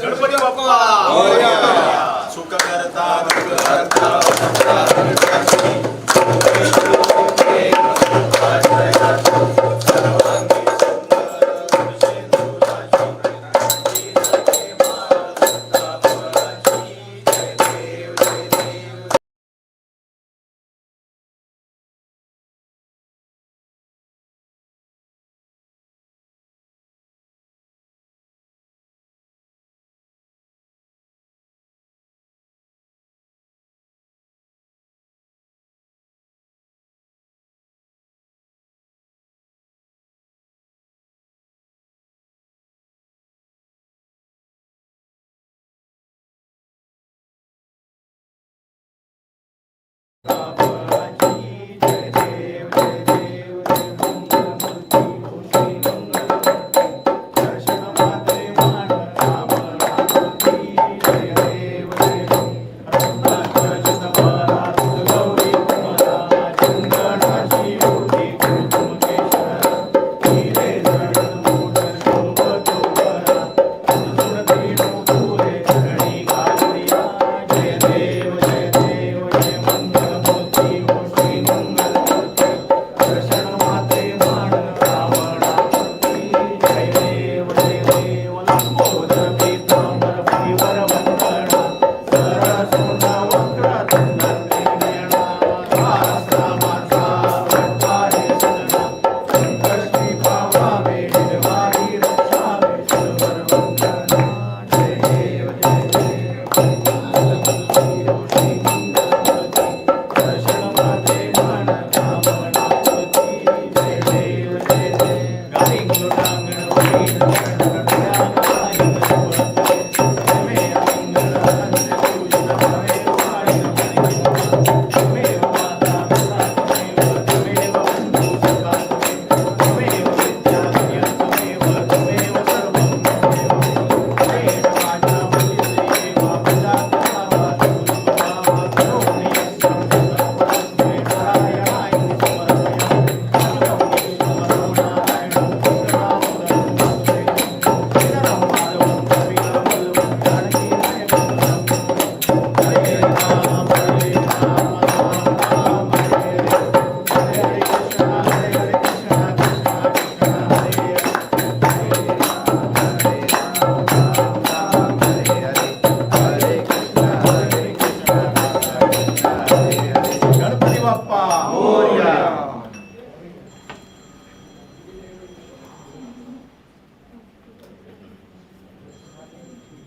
गणपती बाप्पा सुख करता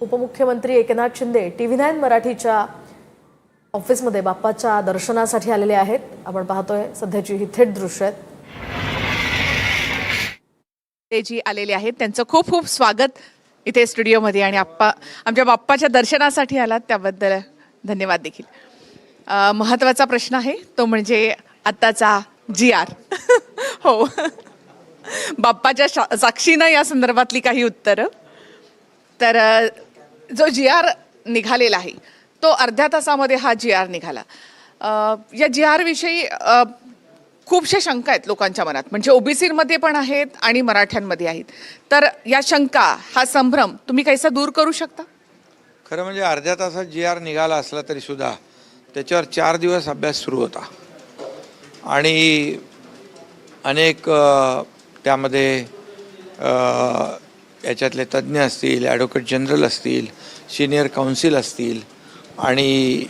उपमुख्यमंत्री Eknath Shinde T V nine मराठीच्या ऑफिसमध्ये बाप्पाच्या दर्शनासाठी आलेले आहेत. आपण पाहतोय सध्याची ही थेट दृश्य आहेत. ते जी आलेले आहेत त्यांचं खूप खूप स्वागत इथे स्टुडिओमध्ये आणि आप्पा आमच्या बाप्पाच्या दर्शनासाठी आलात. त्याबद्दल धन्यवाद देखील. महत्त्वाचा प्रश्न आहे. तो म्हणजे आत्ताचा जी आर. हो. बाप्पाच्या शा साक्षीनं या संदर्भातली काही उत्तरं. तर जो जी आर निघालेला आहे तो अर्ध्या तासामध्ये हा जी आर निघाला. या जी आरविषयी खूपशा शंका आहेत लोकांच्या मनात. म्हणजे ओबीसीमध्ये पण आहेत आणि मराठ्यांमध्ये आहेत. तर या शंका हा संभ्रम तुम्ही काहीसा दूर करू शकता? खरं म्हणजे अर्ध्या तासात जी आर निघाला असला तरी सुद्धा त्याच्यावर चार दिवस अभ्यास सुरू होता. आणि अनेक त्यामध्ये याच्यातले तज्ज्ञ असतील ॲडव्होकेट जनरल असतील सिनियर काउन्सिल असतील आणि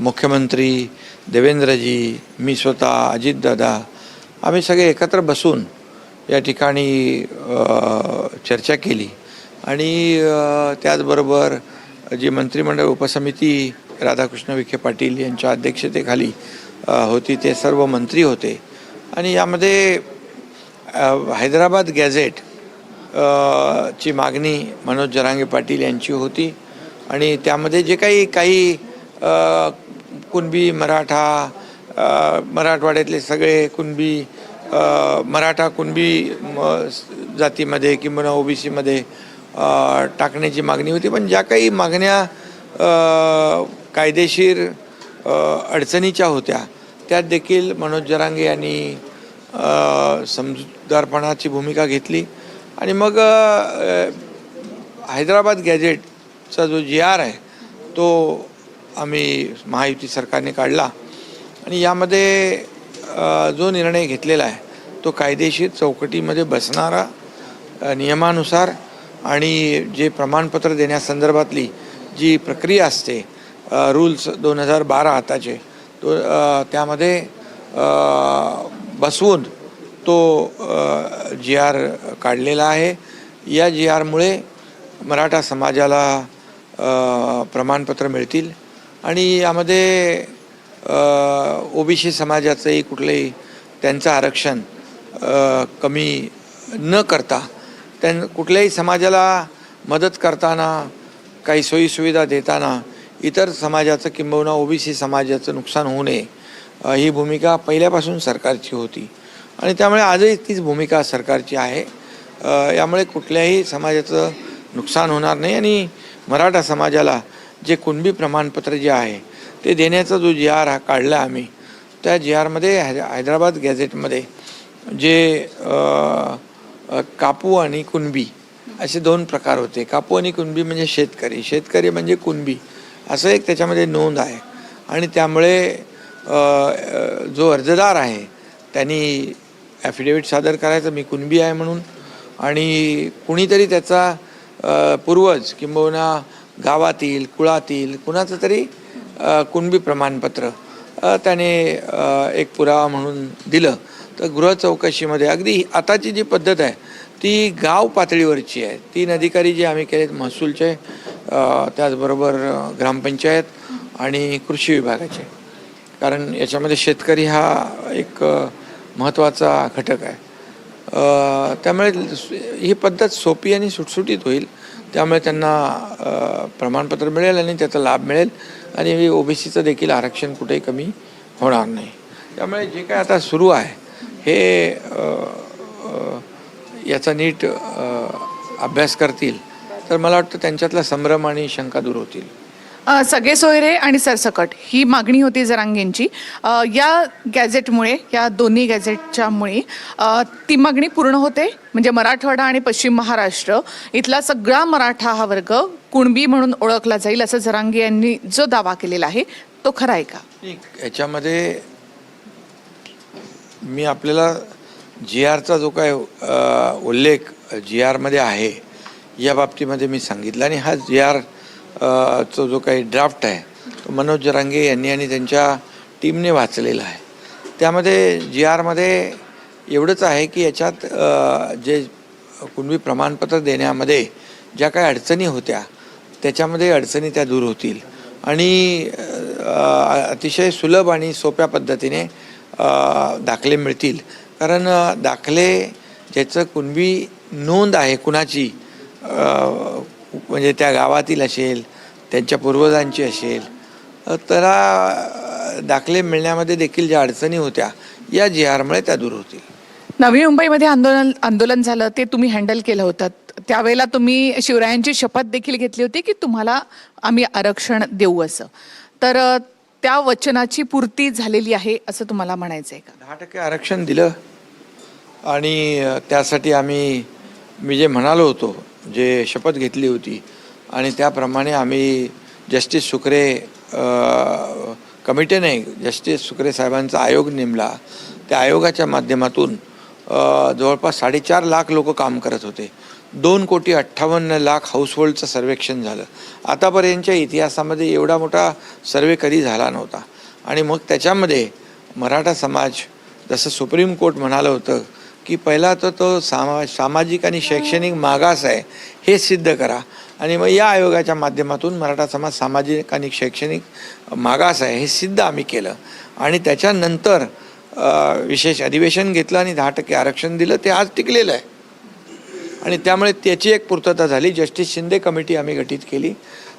मुख्यमंत्री देवेंद्रजी मी स्वतः अजितदादा आम्ही सगळे एकत्र बसून या ठिकाणी चर्चा केली. आणि त्याचबरोबर जी मंत्रिमंडळ उपसमिती राधाकृष्ण विखे पाटील यांच्या अध्यक्षतेखाली होती ते सर्व मंत्री होते. आणि यामध्ये हैदराबाद गॅझेट ची मागणी मनोज जरांगे पाटील यांची होती. आणि त्यामध्ये जे काही काही कुणबी मराठा मराठवाड्यातले सगळे कुणबी मराठा कुणबी म, जातीमध्ये किंवा ओ बी सीमध्ये टाकण्याची मागणी होती. पण ज्या काही मागण्या कायदेशीर अडचणीच्या होत्या त्यात देखील मनोज जरांगे यांनी समजूतदारपणाची भूमिका घेतली. आणि मग हैदराबाद गॅजेटचा जो जी आर आहे तो आम्ही महायुती सरकारने काढला. आणि यामध्ये जो निर्णय घेतलेला आहे तो कायदेशीर चौकटीमध्ये बसणारा नियमानुसार आणि जे प्रमाणपत्र देण्यासंदर्भातली जी प्रक्रिया असते रूल्स दोन हजार बारा आताचे तो त्यामध्ये बसवून तो जी आर काढलेला आहे. या जी आरमुळे मराठा समाजाला प्रमाणपत्र मिळतील आणि यामध्ये ओबीसी समाजाचंही कुठलंही त्यांचं आरक्षण कमी न करता त्यां कुठल्याही समाजाला मदत करताना काही सोयीसुविधा देताना इतर समाजाचं किंबहुना ओबीसी समाजाचं नुकसान होऊ नये ही भूमिका पहिल्यापासून सरकारची होती. आणि त्यामुळे आजही तीच भूमिका सरकारची आहे. यामुळे कुठल्याही समाजाचं नुकसान होणार नाही आणि मराठा समाजाला जे कुणबी प्रमाणपत्र जे आहे ते देण्याचा जो जी आर हा काढला आम्ही त्या जी आरमध्ये हैदराबाद गॅझेटमध्ये जे कापू आणि कुणबी असे दोन प्रकार होते. कापू आणि कुणबी म्हणजे शेतकरी शेतकरी म्हणजे कुणबी असं एक त्याच्यामध्ये नोंद आहे. आणि त्यामुळे जो अर्जदार आहे त्यांनी ॲफिडेविट सादर करायचं मी कुणबी आहे म्हणून. आणि कुणीतरी त्याचा पूर्वज किंबहुना गावातील कुळातील कुणाचं तरी कुणबी प्रमाणपत्र त्याने एक पुरावा म्हणून दिलं. तर गृह चौकशीमध्ये अगदी आताची जी पद्धत आहे ती गाव पातळीवरची आहे. तीन अधिकारी जे आम्ही केलेत महसूलचे त्याचबरोबर ग्रामपंचायत आणि कृषी विभागाचे. कारण याच्यामध्ये शेतकरी हा एक महत्त्वाचा घटक आहे. त्यामुळे ही पद्धत सोपी आणि सुटसुटीत होईल. त्यामुळे त्यांना प्रमाणपत्र मिळेल आणि त्याचा लाभ मिळेल आणि ओबीसीचं देखील आरक्षण कुठेही कमी होणार नाही. त्यामुळे जे काय आता सुरू आहे हे याचा नीट अभ्यास करतील तर मला वाटतं त्यांच्यातला संभ्रम आणि शंका दूर होतील. अ, सगळे सोयरे आणि सरसकट ही मागणी होती जरांगेंची. अ, या गॅझेटमुळे या दोन्ही गॅझेटच्यामुळे अ, ती मागणी पूर्ण होते. म्हणजे मराठवाडा आणि पश्चिम महाराष्ट्र इथला सगळा मराठा हा वर्ग कुणबी म्हणून ओळखला जाईल असं जरांगे यांनी जो दावा केलेला आहे तो खरा आहे का? याच्यामध्ये मी आपल्याला जी आरचा जो काय अ, उल्लेख जी आरमध्ये आहे या बाबतीमध्ये मी सांगितलं आणि हा जी आर चा जो काही ड्राफ्ट आहे तो मनोज जरांगे यांनी आणि त्यांच्या टीमने वाचलेला आहे. त्यामध्ये जी आरमध्ये एवढंच आहे की याच्यात जे कुणबी प्रमाणपत्र देण्यामध्ये ज्या काही अडचणी होत्या त्याच्यामध्ये अडचणी त्या दूर होतील. आणि अतिशय सुलभ आणि सोप्या पद्धतीने दाखले मिळतील. कारण दाखले ज्याचं कुणबी नोंद आहे कुणाची म्हणजे त्या गावातील असेल त्यांच्या पूर्वजांची असेल अ, दाखले मिळण्यामध्ये देखील ज्या अडचणी होत्या या जी आरमुळे त्या दूर होतील. नवी मुंबईमध्ये आंदोलन आंदोलन झालं ते तुम्ही हँडल केलं होतं त्यावेळेला तुम्ही शिवरायांची शपथ देखील घेतली होती की तुम्हाला आम्ही आरक्षण देऊ असं. तर त्या वचनाची पूर्ती झालेली आहे असं तुम्हाला म्हणायचं आहे का? दहा टक्के आरक्षण दिलं आणि त्यासाठी आम्ही मी जे म्हणालो होतो जे शपथ घेतली होती. आणि त्याप्रमाणे आम्ही जस्टिस सुकरे कमिटीने जस्टिस सुकरे साहेबांचा आयोग नेमला. त्या आयोगाच्या माध्यमातून जवळपास साडेचार लाख लोक काम करत होते. दोन कोटी अठ्ठावन्न लाख हाऊसहोल्डचं सर्वेक्षण झालं. आतापर्यंतच्या इतिहासामध्ये एवढा मोठा सर्वे कधी झाला नव्हता. आणि मग त्याच्यामध्ये मराठा समाज जसं सुप्रीम कोर्ट म्हणालं होतं की पहिला तर तो सामा सामाजिक आणि शैक्षणिक मागास आहे हे सिद्ध करा. आणि मग या आयोगाच्या माध्यमातून मराठा समाज सामाजिक आणि शैक्षणिक मागास आहे हे सिद्ध आम्ही केलं. आणि त्याच्यानंतर विशेष अधिवेशन घेतलं आणि दहा टक्के आरक्षण दिलं ते आज टिकलेलं आहे. आणि त्यामुळे त्याची एक पूर्तता झाली. जस्टिस शिंदे कमिटी आम्ही गठीत केली.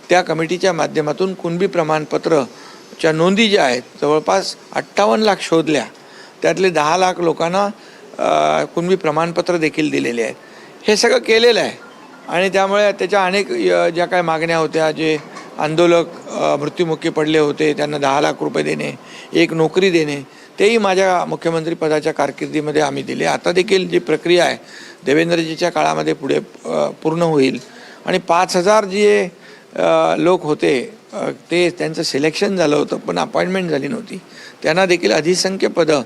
त्या कमिटीच्या माध्यमातून कुणबी प्रमाणपत्रच्या नोंदी ज्या आहेत जवळपास अठ्ठावन्न लाख शोधल्या. त्यातले दहा लाख लोकांना कुणबी प्रमाणपत्र देखील दिलेले आहेत. हे सगळं केलेलं आहे. आणि त्यामुळे त्याच्या अनेक य- ज्या काय मागण्या होत्या जे आंदोलक मृत्युमुखी पडले होते त्यांना दहा लाख रुपये देणे एक नोकरी देणे तेही माझ्या मुख्यमंत्री पदाच्या कारकिर्दीमध्ये आम्ही दिले. आता देखील जी प्रक्रिया आहे देवेंद्रजीच्या काळामध्ये पुढे पूर्ण होईल. आणि पाच हजार जे लोक होते ते त्यांचं सिलेक्शन झालं होतं पण अपॉइंटमेंट झाली नव्हती. त्यांना देखील अधिसंख्य पदं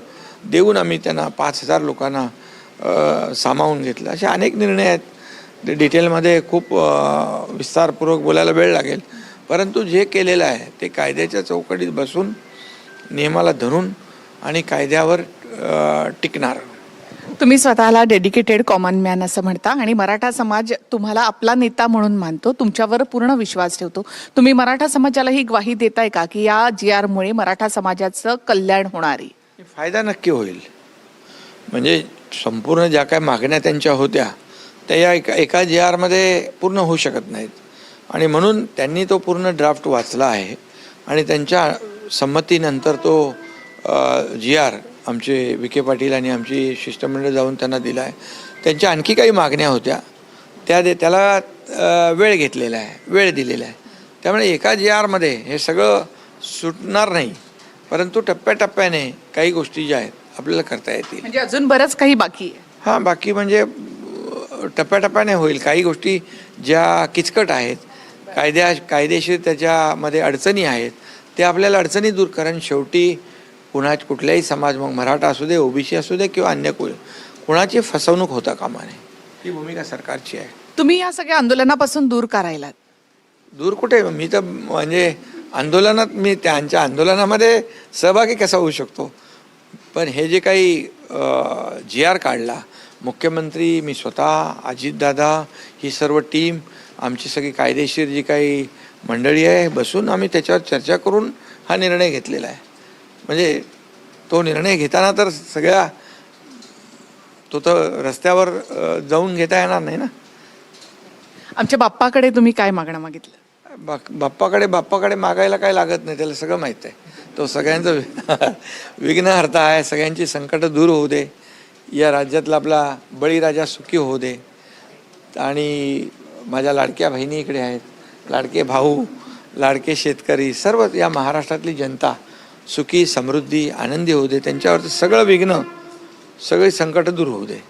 देऊन आम्ही त्यांना पाच हजार लोकांना सामावून घेतलं. असे अनेक निर्णय आहेत. ते डिटेलमध्ये खूप विस्तारपूर्वक बोलायला वेळ लागेल. परंतु जे केलेलं आहे ते कायद्याच्या चौकटीत बसून नियमाला धरून आणि कायद्यावर टिकणार. तुम्ही स्वतःला डेडिकेटेड कॉमन मॅन असं म्हणता आणि मराठा समाज तुम्हाला आपला नेता म्हणून मानतो तुमच्यावर पूर्ण विश्वास ठेवतो. तुम्ही मराठा समाजाला ही ग्वाही देताय का की या जी आरमुळे मराठा समाजाचं कल्याण होणार आहे? फायदा नक्की होईल. म्हणजे संपूर्ण ज्या काय मागण्या त्यांच्या होत्या त्या या एका एका जी आरमध्ये पूर्ण होऊ शकत नाहीत. आणि म्हणून त्यांनी तो पूर्ण ड्राफ्ट वाचला आहे आणि त्यांच्या संमतीनंतर तो जी आर आमचे विखे पाटील आणि आमची शिष्टमंडळ जाऊन त्यांना दिला आहे त्यांच्या आणखी काही मागण्या होत्या. त्या दे त्याला वेळ घेतलेला आहे वेळ दिलेला आहे. त्यामुळे एका जी आरमध्ये हे सगळं सुटणार नाही. परंतु टप्प्याटप्प्याने काही गोष्टी ज्या आहेत आपल्याला करता येतील. म्हणजे अजून बरंच काही बाकी आहे. हां बाकी म्हणजे टप्प्याटप्प्याने होईल. काही गोष्टी ज्या किचकट आहेत कायद्या कायदेशीर त्याच्यामध्ये अडचणी आहेत ते आपल्याला अडचणी दूर कारण शेवटी कुणा कुठल्याही समाज मग मराठा असू दे ओबीसी असू दे किंवा अन्य कुळ कुणाची फसवणूक होता कामा नये. ही भूमिका सरकारची आहे. तुम्ही या सगळ्या आंदोलनापासून दूर का राहिलात? दूर कुठे? मी तर म्हणजे आंदोलनात मी त्यांच्या आंदोलनामध्ये सहभागी कसा होऊ शकतो? पण हे जे काही जी आर काढला मुख्यमंत्री मी स्वतः अजितदादा ही सर्व टीम आमची सगळी कायदेशीर जी काही मंडळी आहे बसून आम्ही त्याच्यावर चर्चा करून हा निर्णय घेतलेला आहे. म्हणजे तो निर्णय घेताना तर सगळ्या तो तर रस्त्यावर जाऊन घेता येणार नाही ना? आमच्या बाप्पाकडे तुम्ही काय मागणं मागितलं? बाक बाप्पाकडे बाप्पाकडे मागायला काय लागत नाही त्याला सगळं माहीत आहे. तो सगळ्यांचं विघ्नहर्ता आहे सगळ्यांची संकटं दूर होऊ दे. या राज्यातला आपला बळीराजा सुखी होऊ दे. आणि माझ्या लाडक्या बहिणी इकडे आहेत. लाडके भाऊ लाडके शेतकरी सर्व या महाराष्ट्रातली जनता सुखी समृद्धी आनंदी होऊ दे. त्यांच्यावरचं सगळं विघ्न सगळी संकटं दूर होऊ दे.